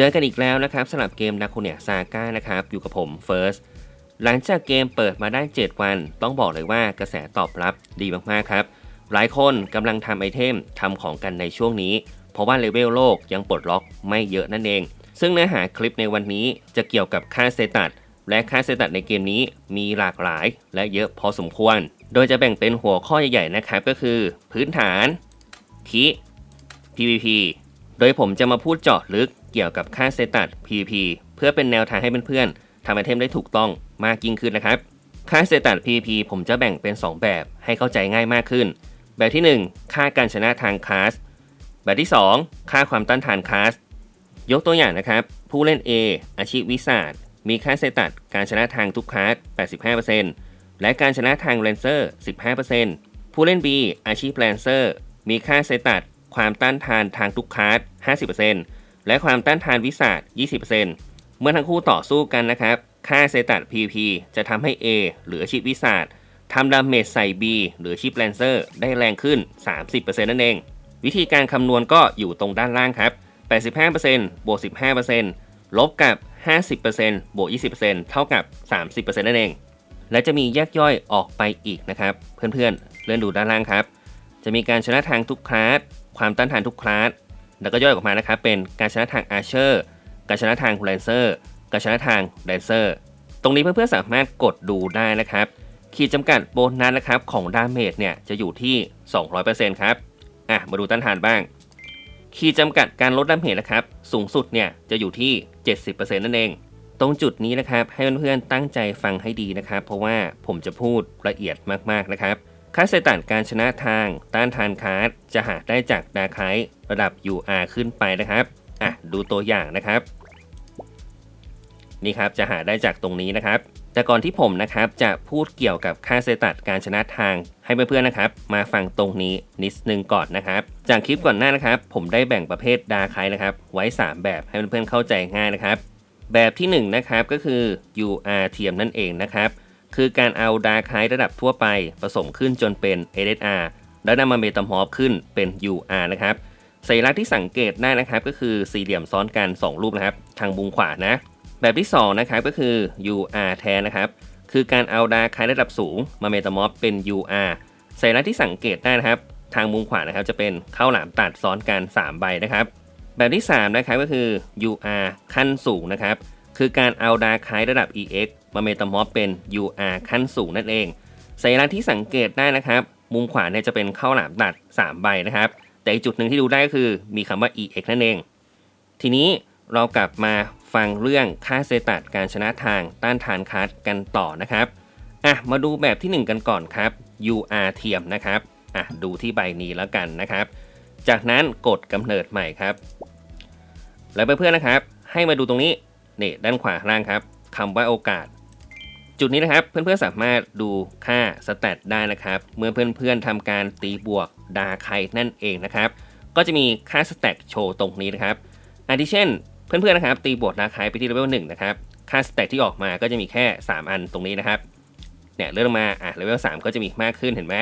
เจอกันอีกแล้วนะครับสำหรับเกมดาคูเนียซาก้านะครับ อยู่กับผมเฟิร์สหลังจากเกมเปิดมาได้ 7 วัน ต้องบอกเลยว่ากระแสตอบรับดีมากๆครับ หลายคนกำลังทำไอเทมทำของกันในช่วงนี้ เพราะว่าเลเวลโลกยังปลดล็อกไม่เยอะนั่นเอง ซึ่งเนื้อหาคลิปในวันนี้จะเกี่ยวกับค่าเซตัสและค่าเซตัสในเกมนี้มีหลากหลายและเยอะพอสมควร โดยจะแบ่งเป็นหัวข้อใหญ่ๆนะครับก็คือ พื้นฐาน คิ PVP โดยผมจะมาพูดเจาะลึก เกี่ยวกับค่าเซตัส PVP เพื่อเป็นแนวทางให้เพื่อนๆทำไอเทมได้ถูกต้องมากยิ่งขึ้นนะครับ ค่าเซตัส PVP ผมจะแบ่งเป็น 2 แบบให้เข้าใจง่ายมากขึ้น แบบที่ 1 ค่าการชนะทางคลาสแบบที่ 2 ค่าความต้านทานคลาสยกตัวอย่างนะครับ ผู้เล่น A อาชีพวิสาดมีค่าเซตัสการชนะทางทุกคลาส85%และการชนะทางเรนเซอร์ 15%ผู้เล่น B อาชีพแรนเซอร์ มีค่าเซตัสความต้านทานทางทุกคลาส50% และความต้านทานวิสาด20%เมื่อทั้งคู่ต่อสู้กันนะครับ ค่าเซตัส PP จะทำให้ A หรือชีพวิสาดทำดาเมจใส่ B หรือชีพแรนเซอร์ได้แรงขึ้น 30%นั่นเอง วิธีการคำนวณก็อยู่ตรงด้านล่างครับ 85%บวก15%ลบกับ 50%บวก20%เท่ากับ 30%นั่นเอง และจะมีแยกย่อยออกไปอีกนะครับ เพื่อนๆเลื่อนดูด้านล่างครับ จะมีการชนะทางทุกคลาส ความต้านทานทุกคลาส แล้วก็ย่อยออกมานะครับเป็นการชนะทางอาร์เชอร์การชนะทางแรนเซอร์การชนะทางแรนเซอร์ตรงนี้เพื่อนๆสามารถกดดูได้นะครับ ขีดจำกัดโบนัสนะครับของดาเมจเนี่ยจะอยู่ที่ 200%ครับอะมาดูต้านทานบ้าง ขีดจำกัดการลดดาเมจนะครับสูงสุดเนี่ยจะอยู่ที่ 70%นั่นเอง ตรงจุดนี้นะครับให้เพื่อนๆตั้งใจฟังให้ดีนะครับ เพราะว่าผมจะพูดละเอียดมากๆนะครับ ค่าเซตันการชนะทางต้านทานคาร์ดจะหาได้จากดาไคระดับ UR ขึ้นไปนะครับ อะ ดูตัวอย่างนะครับ นี่ครับจะหาได้จากตรงนี้นะครับ แต่ก่อนที่ผมนะครับจะพูดเกี่ยวกับค่าเซตัสการชนะทาง ให้เพื่อนๆนะครับ มาฟังตรงนี้นิดนึงก่อนนะครับ จากคลิปก่อนหน้านะครับ ผมได้แบ่งประเภทดาไคนะครับ ไว้ 3 แบบให้เพื่อนๆเข้าใจง่ายนะครับ แบบที่1นะครับก็คือ UR เทียมนั่นเองนะครับ คือการเอาดาคไคระดับทั่วไปผสมขึ้นจนเป็น SSR แล้วนำมาเมตาฮอฟขึ้นเป็น UR นะครับสัญลักษณ์ที่สังเกตได้นะครับก็คือสี่เหลี่ยมซ้อนกัน 2 รูปนะครับ ทางมุมขวานะ แบบที่2นะครับก็คือ UR แทนนะครับ คือการเอาดาคายระดับสูงมาเมตามอฟเป็น UR สัญลักษณ์ที่สังเกตได้นะครับ ทางมุมขวานะครับจะเป็นข้าวหลามตัดซ้อนกัน 3 ใบนะครับ แบบที่3นะครับก็คือ UR ขั้นสูงนะครับคือการเอาดาคายระดับ EX มาเมตามอฟเป็น UR ขั้นสูงนั่นเอง สัญลักษณ์ที่สังเกตได้นะครับ มุมขวาเนี่ยจะเป็นข้าวหลามตัด 3 ใบนะครับ แต่อีกจุดหนึ่งที่ดูได้ก็คือมีคำว่า EX นั่นเอง ทีนี้เรากลับมาฟังเรื่องค่าเซตัสการชนะทางต้านทานคัสกันต่อนะครับอะมาดูแบบที่ 1 กันก่อนครับ UR เทียมนะครับอะดูที่ใบนี้แล้วกันนะครับ จากนั้นกดกำเนิดใหม่ครับ แล้วเพื่อนๆนะครับ ให้มาดูตรงนี้นี่ด้านขวาล่างครับคำว่าโอกาส จุดนี้นะครับเพื่อนๆสามารถดูค่าสแตทได้นะครับ เมื่อเพื่อนๆทำการตีบวกดาไคนั่นเองนะครับ ก็จะมีค่าสแต็กโชว์ตรงนี้นะครับอาทิเช่น เพื่อนๆนะครับ ตีบวกดาไคไปที่เลเวลหนึ่งนะครับค่าสแต็กที่ออกมาก็จะมีแค่ 3 อันตรงนี้นะครับเนี่ยเลื่อนลงมาอะเลเวล3ก็จะมีมากขึ้นเห็นไหม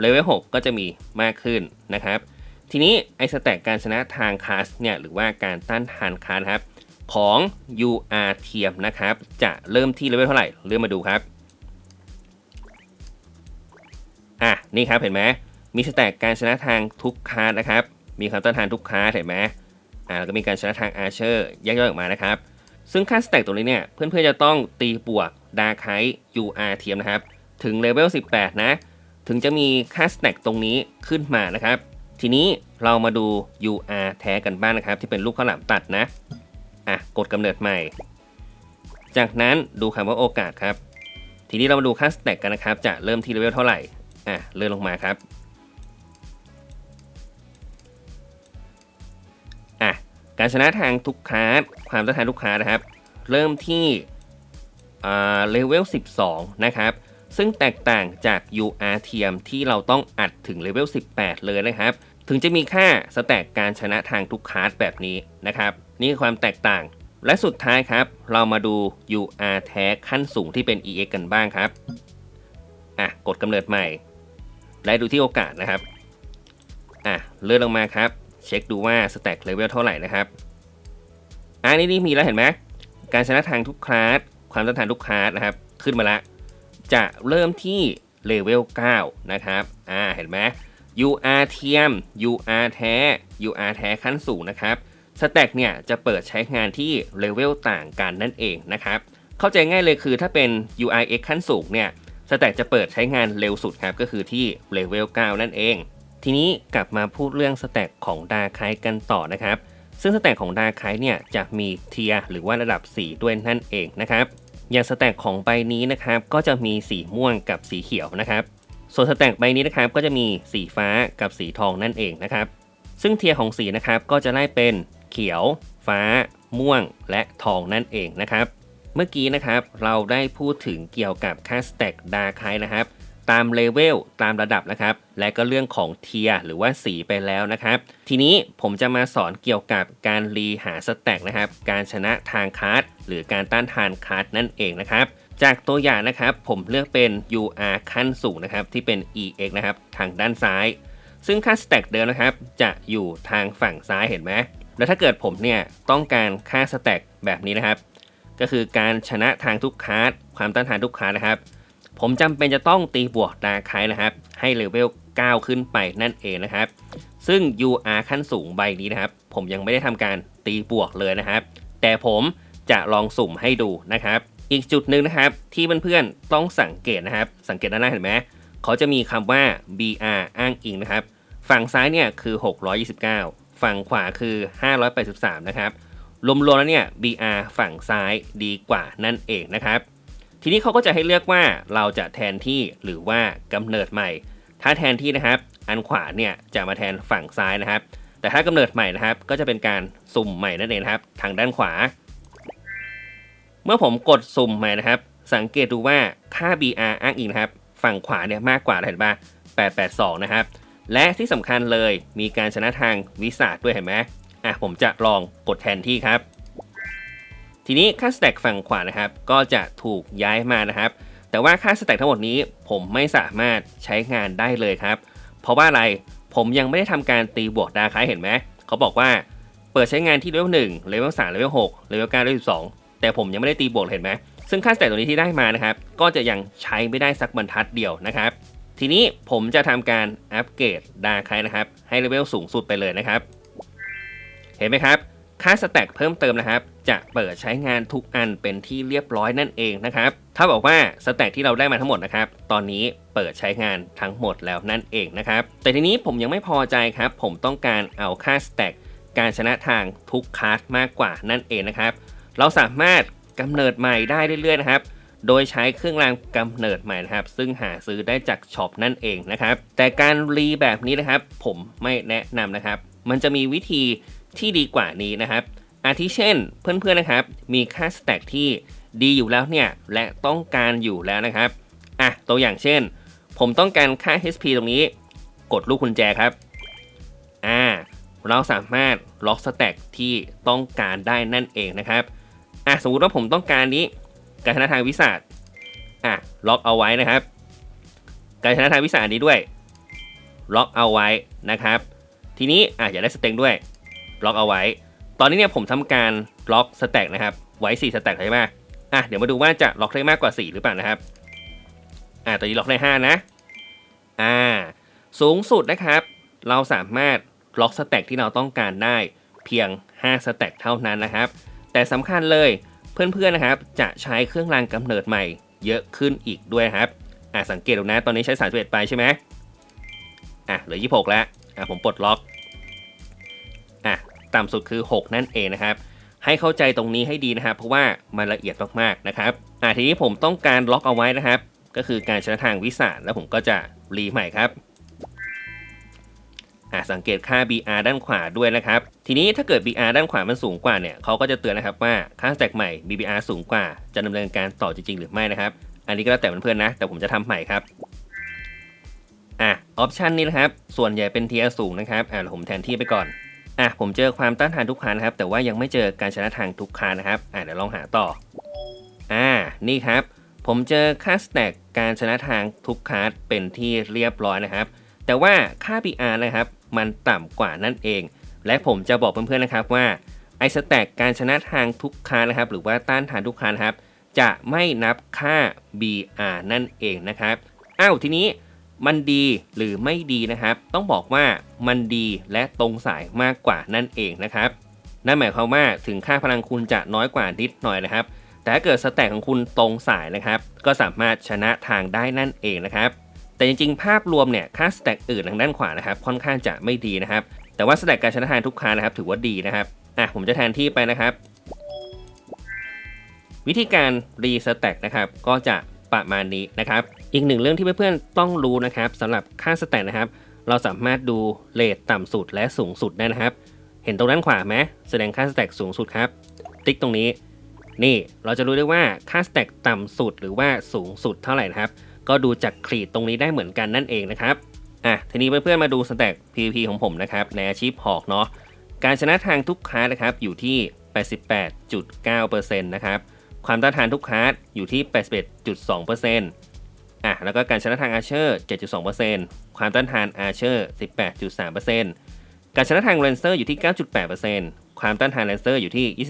เลเวล6ก็จะมีมากขึ้นนะครับ ทีนี้ไอสแต็กการชนะทางคลาสเนี่ยหรือว่าการต้านทานคลาสครับ ของ UR เทียมนะครับ จะเริ่มที่เลเวลเท่าไหร่ เลื่อนมาดูครับ อะ นี่ครับเห็นไหมมีสแต็กการชนะทางทุกคลานะครับ มีความต้านทานทุกคลาเห็นไหมอ่าแล้วก็มีการชนะทางอาร์เชอร์แยกย่อยออกมานะครับ ซึ่งค่าสแต็กตรงนี้เนี่ย เพื่อนๆจะต้องตีบวกดาไค UR เทียมนะครับ ถึงเลเวล 18 นะ ถึงจะมีค่าสแต็กตรงนี้ขึ้นมานะครับ ทีนี้เรามาดู UR แท้กันบ้างนะครับ ที่เป็นลูกข้าวหลามตัดนะ อะกดกำเนิดใหม่ จากนั้นดูคำว่าโอกาสครับ ทีนี้เรามาดูค่าสแต็กกันนะครับ จะเริ่มที่เลเวลเท่าไหร่ อะเลื่อนลงมาครับ อะการชนะทางทุกคลาสความต้านทานทุกคลาสนะครับ เริ่มที่เลเวล 12 นะครับ ซึ่งแตกต่างจาก UR เทียมที่เราต้องอัดถึงเลเวล 18 เลยนะครับ ถึงจะมีค่าสแต็กการชนะทางทุกคลาสแบบนี้นะครับ นี่คือความแตกต่าง และสุดท้ายครับ เรามาดู UR แท้ขั้นสูงที่เป็น EX กันบ้างครับ อะ กดกำเนิดใหม่ และดูที่โอกาสนะครับ อะ เลื่อนลงมาครับ เช็คดูว่าสแต็กเลเวลเท่าไหร่นะครับอ่านี่นี่มีแล้วเห็นไหมการชนะทางทุกคลาส ความต้านทานทุกคลาสนะครับ ขึ้นมาละ จะเริ่มที่เลเวล 9 นะครับ อ่า เห็นไหม UR เทียม UR แท้ UR แท้ขั้นสูงนะครับ สแต็กเนี่ยจะเปิดใช้งานที่เลเวลต่างกันนั่นเองนะครับ เข้าใจง่ายเลยคือถ้าเป็น URX ขั้นสูงเนี่ยสแต็กจะเปิดใช้งานเร็วสุดครับ ก็คือที่เลเวล9นั่นเอง ทีนี้กลับมาพูดเรื่องสแต็กของดาไคกันต่อนะครับ ซึ่งสแต็กของดาไคเนี่ยจะมีเทียหรือว่าระดับ4ด้วยนั่นเองนะครับ อย่างสแต็กของใบนี้นะครับก็จะมีสีม่วงกับสีเขียวนะครับ ส่วนสแต็กใบนี้นะครับก็จะมีสีฟ้ากับสีทองนั่นเองนะครับ ซึ่งเทียของสีนะครับก็จะไล่เป็น เขียว ฟ้า ม่วง และทองนั่นเองนะครับ เมื่อกี้นะครับเราได้พูดถึงเกี่ยวกับค่าสแต็กดาร์คไฮนะครับ ตามเลเวลตามระดับนะครับ และก็เรื่องของเทียร์หรือว่าสีไปแล้วนะครับ ทีนี้ผมจะมาสอนเกี่ยวกับการรีหาสแต็กนะครับ การชนะทางคาร์ดหรือการต้านทานคาร์ดนั่นเองนะครับจากตัวอย่างนะครับผมเลือกเป็น UR ขั้นสูงนะครับที่เป็น EX นะครับทางด้านซ้าย ซึ่งค่าสแต็กเดิมนะครับจะอยู่ทางฝั่งซ้ายเห็นไหม แล้วถ้าเกิดผมเนี่ยต้องการค่าสแต็กแบบนี้นะครับ ก็คือการชนะทางทุกคาร์ดความต้านทานทุกคาร์ดนะครับ ผมจำเป็นจะต้องตีบวกดาคไคนะครับ ให้เลเวล9 ขึ้นไปนั่นเองนะครับ ซึ่ง UR ขั้นสูงใบนี้นะครับ ผมยังไม่ได้ทำการตีบวกเลยนะครับ แต่ผมจะลองสุ่มให้ดูนะครับ อีกจุดหนึ่งนะครับที่เพื่อนๆต้องสังเกตนะครับ สังเกตด้านหน้าเห็นไหมเขาจะมีคำว่า BR อ้างอิงนะครับ ฝั่งซ้ายเนี่ยคือ 629 ฝั่งขวาคือ 583 นะครับ รวมๆแล้วเนี่ย BR ฝั่งซ้ายดีกว่านั่นเองนะครับ ทีนี้เขาก็จะให้เลือกว่าเราจะแทนที่หรือว่ากำเนิดใหม่ ถ้าแทนที่นะครับ อันขวาเนี่ยจะมาแทนฝั่งซ้ายนะครับ แต่ถ้ากำเนิดใหม่นะครับ ก็จะเป็นการสุ่มใหม่นั่นเองครับ ทางด้านขวา เมื่อผมกดสุ่มใหม่นะครับ สังเกตดูว่าค่า BR อ้างอิงนะครับ ฝั่งขวาเนี่ยมากกว่าเห็นปะ882 นะครับ และที่สำคัญเลยมีการชนะทางวิสาด้วยเห็นไหมอะผมจะลองกดแทนที่ครับ ทีนี้ค่าสแต็กฝั่งขวานะครับ ก็จะถูกย้ายมานะครับ แต่ว่าค่าสแต็กทั้งหมดนี้ผมไม่สามารถใช้งานได้เลยครับ เพราะว่าอะไรผมยังไม่ได้ทำการตีบวกดาคายเห็นไหมเขาบอกว่าเปิดใช้งานที่เลเวลหนึ่งเลเวลสามเลเวลหกเลเวลเก้าเลเวลสองแต่ผมยังไม่ได้ตีบวกเห็นไหมซึ่งค่าสแต็กตัวนี้ที่ได้มานะครับ ก็จะยังใช้ไม่ได้สักบรรทัดเดียวนะครับ ทีนี้ผมจะทำการอัปเกรดดาคายนะครับ ให้เลเวลสูงสุดไปเลยนะครับ เห็นไหมครับ ค่าสแต็กเพิ่มเติมนะครับ จะเปิดใช้งานทุกอันเป็นที่เรียบร้อยนั่นเองนะครับถ้าบอกว่าสแต็กที่เราได้มาทั้งหมดนะครับ ตอนนี้เปิดใช้งานทั้งหมดแล้วนั่นเองนะครับ แต่ทีนี้ผมยังไม่พอใจครับ ผมต้องการเอาค่าสแต็กการชนะทางทุกคลาสมากกว่านั่นเองนะครับ เราสามารถกำเนิดใหม่ได้เรื่อยๆนะครับ โดยใช้เครื่องรางกำเนิดใหม่นะครับ ซึ่งหาซื้อได้จากช็อปนั่นเองนะครับ แต่การรีแบบนี้นะครับ ผมไม่แนะนำนะครับ มันจะมีวิธีที่ดีกว่านี้นะครับ อาทิเช่นเพื่อนๆนะครับ มีค่าสแต็กที่ดีอยู่แล้วเนี่ย และต้องการอยู่แล้วนะครับอะตัวอย่างเช่น ผมต้องการค่า HP ตรงนี้ กดลูกกุญแจครับอ่าเราสามารถล็อกสแต็กที่ต้องการได้นั่นเองนะครับอะสมมติว่าผมต้องการนี้ การชนะทางวิสาสอะล็อกเอาไว้นะครับ การชนะทางวิสาสนี้ด้วย ล็อกเอาไว้นะครับ ทีนี้อะอยากได้สเต็งด้วย ล็อกเอาไว้ ตอนนี้เนี่ยผมทำการล็อกสแต็กนะครับ ไว้4สแต็กใช่ไหมอะเดี๋ยวมาดูว่าจะล็อกได้มากกว่า 4 หรือเปล่านะครับ อะตอนนี้ล็อกได้5นะ อ่า สูงสุดนะครับ เราสามารถล็อกสแต็กที่เราต้องการได้เพียง5สแต็กเท่านั้นนะครับ แต่สำคัญเลย เพื่อนๆนะครับจะใช้เครื่องรางกำเนิดใหม่เยอะขึ้นอีกด้วยครับอะสังเกตดูนะตอนนี้ใช้ 31 ไปใช่ไหมอะเหลือ 26 แล้วอะผมปลดล็อกอะต่ำสุดคือ 6 นั่นเองนะครับ ให้เข้าใจตรงนี้ให้ดีนะครับ เพราะว่ามันละเอียดมากๆนะครับอะทีนี้ผมต้องการล็อกเอาไว้นะครับ ก็คือการชนะทางวิสาแล้วผมก็จะรีใหม่ครับ อะสังเกตค่า BR ด้านขวาด้วยนะครับ ทีนี้ถ้าเกิด BR ด้านขวามันสูงกว่าเนี่ยเขาก็จะเตือนนะครับว่าค่าสแต็กใหม่ BBR สูงกว่า จะดำเนินการต่อจริง ๆ หรือไม่นะครับ อันนี้ก็แล้วแต่เพื่อนๆนะ แต่ผมจะทำใหม่ครับอะออปชันนี้นะครับ ส่วนใหญ่เป็นเทียร์สูงนะครับอะผมแทนที่ไปก่อนอะผมเจอความต้านทานทุกคานะครับ แต่ว่ายังไม่เจอการชนะทางทุกคานะครับอะเดี๋ยวลองหาต่ออ่านี่ครับ ผมเจอค่าสแต็กการชนะทางทุกคาร์ดเป็นที่เรียบร้อยนะครับ แต่ว่าค่า PR นะครับ มันต่ำกว่านั่นเอง และผมจะบอกเพื่อนๆนะครับว่าไอสแต็กการชนะทางทุกคานะครับ หรือว่าต้านทานทุกคานะครับ จะไม่นับค่า BR นั่นเองนะครับอ้าวทีนี้มันดีหรือไม่ดีนะครับ ต้องบอกว่ามันดีและตรงสายมากกว่านั่นเองนะครับนั่นหมายความว่าถึงค่าพลังคุณจะน้อยกว่านิดหน่อยนะครับ แต่ถ้าเกิดสแต็กของคุณตรงสายนะครับ ก็สามารถชนะทางได้นั่นเองนะครับ แต่จริงๆ ภาพรวมเนี่ยค่าสแต็กอื่นทางด้านขวานะครับค่อนข้างจะไม่ดีนะครับ แต่ว่าสแต็กการชนะทางทุกคานะครับถือว่าดีนะครับอะผมจะแทนที่ไปนะครับ วิธีการรีสแต็กนะครับก็จะประมาณนี้นะครับ อีกหนึ่งเรื่องที่เพื่อนๆต้องรู้นะครับสำหรับค่าสแต็กนะครับ เราสามารถดูเลทต่ำสุดและสูงสุดได้นะครับ เห็นตรงด้านขวาไหมแสดงค่าสแต็กสูงสุดครับ ติ๊กตรงนี้ นี่เราจะรู้ได้ว่าค่าสแต็กต่ำสุดหรือว่าสูงสุดเท่าไหร่นะครับ ก็ดูจากคลีดตรงนี้ได้เหมือนกันนั่นเองนะครับอะทีนี้เพื่อนๆมาดูสแต็ก PVP ของผมนะครับในอาชีพหอกเนาะการชนะทางทุกคลาสนะครับอยู่ที่ 88.9%นะครับความต้านทานทุกคลาสอยู่ที่ 81.2%อะแล้วก็การชนะทางอาร์เชอร์ 7.2%ความต้านทานอาร์เชอร์ 18.3%การชนะทางแรนเซอร์อยู่ที่ 9.8%ความต้านทานแรนเซอร์อยู่ที่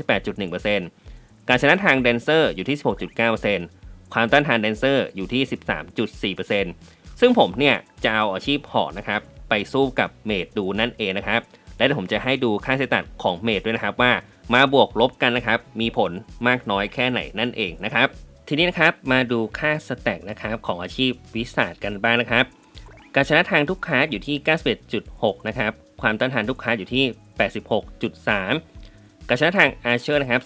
28.1%การชนะทางแดนเซอร์อยู่ที่ 16.9% ความต้านทานแดนเซอร์อยู่ที่ 13.4%ซึ่งผมเนี่ยจะเอาอาชีพหอนะครับไปสู้กับเมดดูนั่นเองนะครับและเดี๋ยวผมจะให้ดูค่าเซตัดของเมดด้วยนะครับว่ามาบวกลบกันนะครับ มีผลมากน้อยแค่ไหนนั่นเองนะครับ ทีนี้นะครับมาดูค่าสแต็กนะครับของอาชีพวิสาดกันบ้างนะครับ การชนะทางทุกคาสอยู่ที่ 91.6 นะครับ ความต้านทานทุกคาสอยู่ที่ 86.3 การชนะทางอาเชอร์นะครับ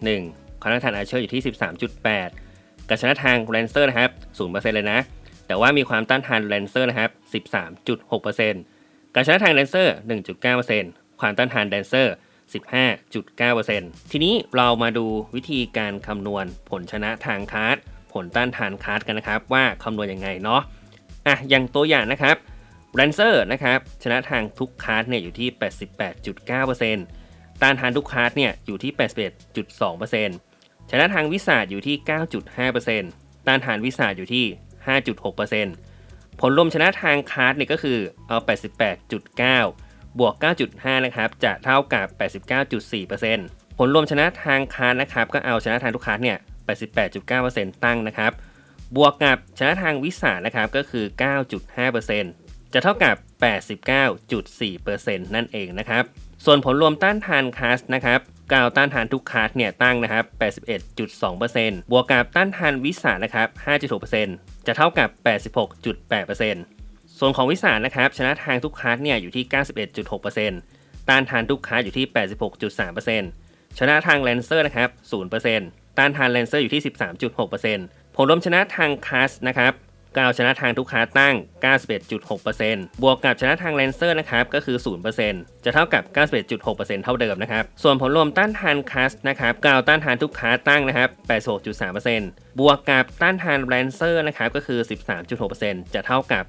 18.1 ความต้านทานอาเชอร์อยู่ที่ 13.8 การชนะทางแรนเซอร์นะครับ0%เลยนะ แต่ว่ามีความต้านทานแรนเซอร์นะครับ13.6%การชนะทางแดนเซอร์ 1.9%ความต้านทานแดนเซอร์ 15.9%ทีนี้เรามาดูวิธีการคำนวณผลชนะทางคาร์ดผลต้านทานคาร์ดกันนะครับ ว่าคำนวณยังไงเนาะอะอย่างตัวอย่างนะครับแรนเซอร์นะครับชนะทางทุกคาร์ดเนี่ยอยู่ที่ 88.9%ต้านทานทุกคาร์ดเนี่ยอยู่ที่ 81.2% ชนะทางวิสาดอยู่ที่ 9.5%ต้านทานวิสาดอยู่ที่ 5.6%ผลรวมชนะทางคาร์ดเนี่ยก็คือเอา 88.9 บวก 9.5 นะครับ จะเท่ากับ 89.4%ผลรวมชนะทางคาร์ดนะครับ ก็เอาชนะทางทุกคาร์ดเนี่ย 88.9%ตั้งนะครับ บวกกับชนะทางวิสานะครับ ก็คือ 9.5%จะเท่ากับ 89.4%นั่นเองนะครับ ส่วนผลรวมต้านทานคาสนะครับ กาวต้านทานทุกคาสเนี่ยตั้งนะครับ 81.2%บวกกับต้านทานวิสานะครับ 5.6%จะเท่ากับ 86.8%ส่วนของวิสานะครับ ชนะทางทุกคาสเนี่ยอยู่ที่ 91.6%ต้านทานทุกคาสอยู่ที่ 86.3%ชนะทางแลนเซอร์นะครับ 0%ต้านทานแลนเซอร์อยู่ที่ 13.6%ผลรวมชนะทางคาสนะครับ กาชนะทางทุกคาตั้ง 91.6%บวกกับชนะทางแลนเซอร์นะครับก็คือ 0%จะเท่ากับ 91.6%เท่าเดิมนะครับ ส่วนผลรวมต้านทานคัสนะครับกาต้านทานทุกคาตั้งนะครับ 86.3%บวกกับต้านทานแลนเซอร์นะครับก็คือ 13.6%จะเท่ากับ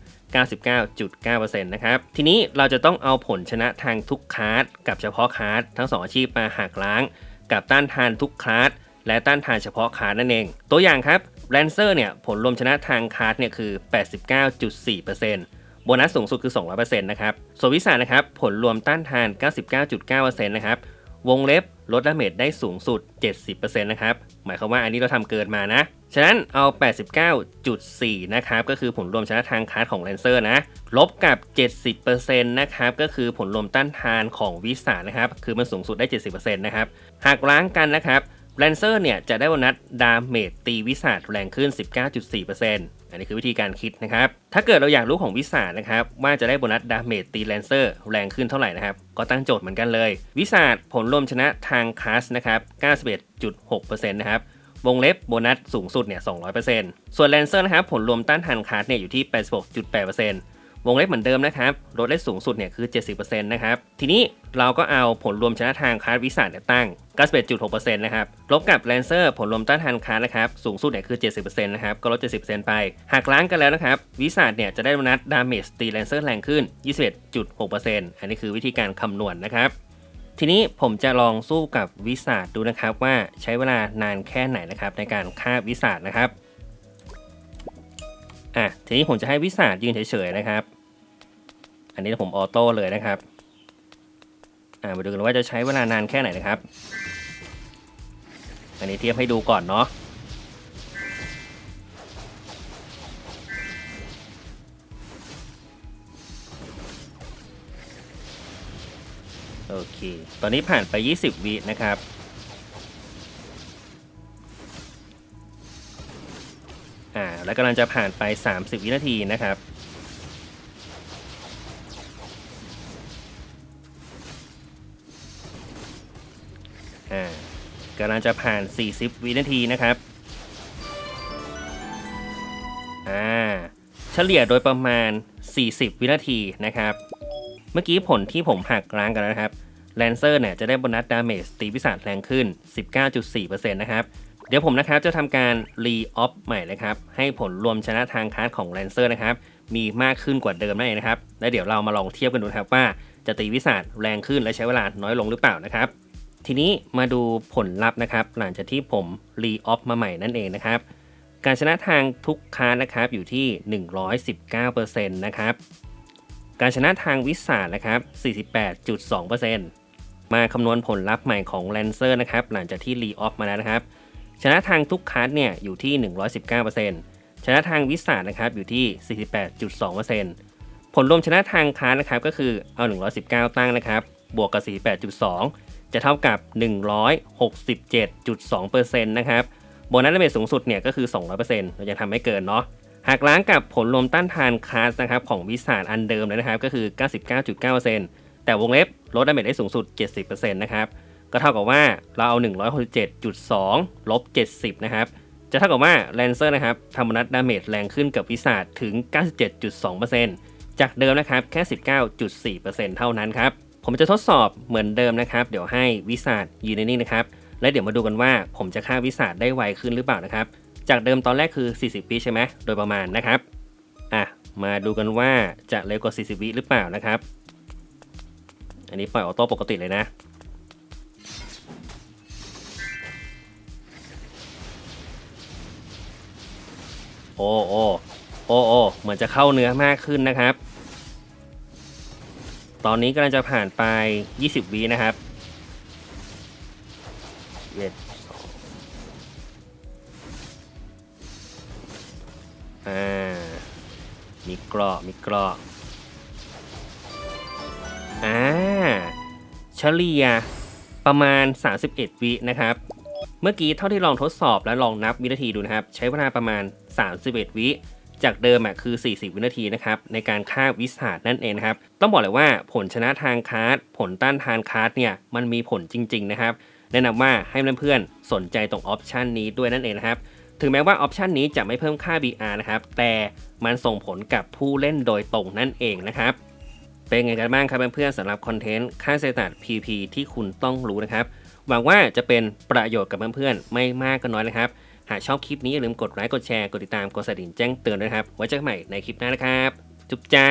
99.9%นะครับ ทีนี้เราจะต้องเอาผลชนะทางทุกคาสกับเฉพาะคาสทั้ง 2 อาชีพมาหักล้าง กับต้านทานทุกคาสและต้านทานเฉพาะคาร์ดนั่นเอง ตัวอย่างครับ แลนเซอร์เนี่ยผลรวมชนะทางคาร์ดเนี่ยคือ 89.4%โบนัสสูงสุดคือ 200%นะครับส่วนวิสานะครับผลรวมต้านทาน 99.9%นะครับวงเล็บลดดาเมจได้สูงสุด 70%นะครับ หมายความว่าอันนี้เราทำเกินมานะ ฉะนั้นเอา 89.4 นะครับ ก็คือผลรวมชนะทางคาร์ดของแลนเซอร์นะ ลบกับ 70%นะครับ ก็คือผลรวมต้านทานของวิสานะครับ คือมันสูงสุดได้ 70%นะครับ หากล้างกันนะครับ แลนเซอร์เนี่ยจะได้โบนัสดาเมจตีวิสาดแรงขึ้น 19.4%อันนี้คือวิธีการคิดนะครับ ถ้าเกิดเราอยากรู้ของวิสาดนะครับ ว่าจะได้โบนัสดาเมจตีแลนเซอร์แรงขึ้นเท่าไหร่นะครับ ก็ตั้งโจทย์เหมือนกันเลย วิสาดผลรวมชนะทางคลาสนะครับ 91.6%นะครับวงเล็บโบนัสสูงสุดเนี่ย 200%ส่วนแลนเซอร์นะครับ ผลรวมต้านทานคลาสเนี่ยอยู่ที่ 86.8% วงเล็บเหมือนเดิมนะครับลดได้สูงสุดเนี่ยคือ 70%นะครับ ทีนี้เราก็เอาผลรวมชนะทางคาร์ดวิสัทเนี่ยตั้ง91.6%นะครับลบกับแลนเซอร์ผลรวมต้านทานคาร์ดนะครับสูงสุดเนี่ยคือ 70%นะครับก็ลด 70%ไป หากล้างกันแล้วนะครับวิสัทเนี่ยจะได้โบนัสดาเมจตีแลนเซอร์แรงขึ้น 21.6%อันนี้คือวิธีการคำนวณนนะครับทีนี้ผมจะลองสู้กับวิสาดดูนะครับว่าใช้เวลานานแค่ไหนนะครับในการฆ่าวิสาดนะครับอะทีนี้ผมจะให้วิสาดยืนเฉยๆนะครับ อันนี้ผมออโต้เลยนะครับอ่ามาดูกันว่าจะใช้เวลานานแค่ไหนนะครับ อันนี้เทียบให้ดูก่อนเนาะโอเค ตอนนี้ผ่านไป 20 วินะครับ อ่า แล้วกำลังจะผ่านไป 30 วินาทีนะครับำลังจะผ่าน 40 วินาทีนะครับอ่าเฉลี่ยโดยประมาณ 40 วินาทีนะครับ เมื่อกี้ผลที่ผมหักล้างกันแล้วนะครับแลนเซอร์เนี่ยจะได้โบนัสดาเมจตีวิสาดแรงขึ้น 19.4%นะครับ เดี๋ยวผมนะครับจะทำการรีออฟใหม่นะครับ ให้ผลรวมชนะทางคาร์ดของแลนเซอร์นะครับ มีมากขึ้นกว่าเดิมนั่นเองนะครับ และเดี๋ยวเรามาลองเทียบกันดูครับว่าจะตีวิสาดแรงขึ้นและใช้เวลาน้อยลงหรือเปล่านะครับ ทีนี้มาดูผลลัพธ์นะครับ หลังจากที่ผมรีออฟมาใหม่นั่นเองนะครับ การชนะทางทุกคานะครับอยู่ที่ 119%นะครับ การชนะทางวิสานะครับ 48.2%มาคำนวณผลลัพธ์ใหม่ของ Lancer นะครับ หลังจากที่รีออฟมาแล้วนะครับ ชนะทางทุกคัสเนี่ยอยู่ที่ 119%ชนะทางวิสานะครับอยู่ที่ 48.2%ผลรวมชนะทางคัสนะครับก็คือเอา 119 ตั้งนะครับ บวกกับ 48.2 จะเท่ากับ 167.2%นะครับ โบนัสดาเมจสูงสุดเนี่ยก็คือ 200%เราจะทำให้เกินเนาะ หากล้างกับผลรวมต้านทานคลาสนะครับของวิสาอันเดิมเลยนะครับก็คือ 99.9%แต่วงเล็บลดดาเมจได้สูงสุด 70%นะครับ ก็เท่ากับว่าเราเอา 167.2 ลบ 70 นะครับ จะเท่ากับว่าแลนเซอร์นะครับทำนัสดาเมจแรงขึ้นกับวิสาถึง 97.2%จากเดิมนะครับแค่ 19.4%เท่านั้นครับ ผมจะทดสอบเหมือนเดิมนะครับ เดี๋ยวให้วิสาดยืนนิ่งๆนะครับ และเดี๋ยวมาดูกันว่าผมจะฆ่าวิสาดได้ไวขึ้นหรือเปล่านะครับ จากเดิมตอนแรกคือ 40 วิใช่ไหมโดยประมาณนะครับ อะ มาดูกันว่าจะเร็วกว่า 40 วิหรือเปล่านะครับ อันนี้ปล่อยออโต้ปกติเลยนะโอ้โอ้โอ้โอ้เหมือนจะเข้าเนื้อมากขึ้นนะครับ ตอนนี้กำลังจะผ่านไป 20วินะครับเอ็ดอ่า มีกราะมีกราะอ่าเฉลี่ยประมาณ 31 วินะครับ เมื่อกี้เท่าที่ลองทดสอบและลองนับวินาทีดูนะครับ ใช้เวลาประมาณ 31 วิ จากเดิมอะคือ 40 วินาทีนะครับในการฆ่าวิสาดนั่นเองนะครับ ต้องบอกเลยว่าผลชนะทางคาร์ดผลต้านทานคาร์ดเนี่ยมันมีผลจริง ๆ นะครับ แนะนำว่าให้เพื่อนๆสนใจตรงออปชันนี้ด้วยนั่นเองนะครับ ถึงแม้ว่าออปชันนี้จะไม่เพิ่มค่า BR นะครับ แต่มันส่งผลกับผู้เล่นโดยตรงนั่นเองนะครับเป็นไงกันบ้างครับเพื่อนๆสำหรับคอนเทนต์ค่าเซตัด PP ที่คุณต้องรู้นะครับหวังว่าจะเป็นประโยชน์กับเพื่อนๆไม่มากก็น้อยนะครับ หากชอบคลิปนี้อย่าลืมกดไลค์กดแชร์กดติดตามกดสั่นแจ้งเตือนด้วยนะครับไว้เจอกันใหม่ในคลิปหน้านะครับ จุ๊บจ้า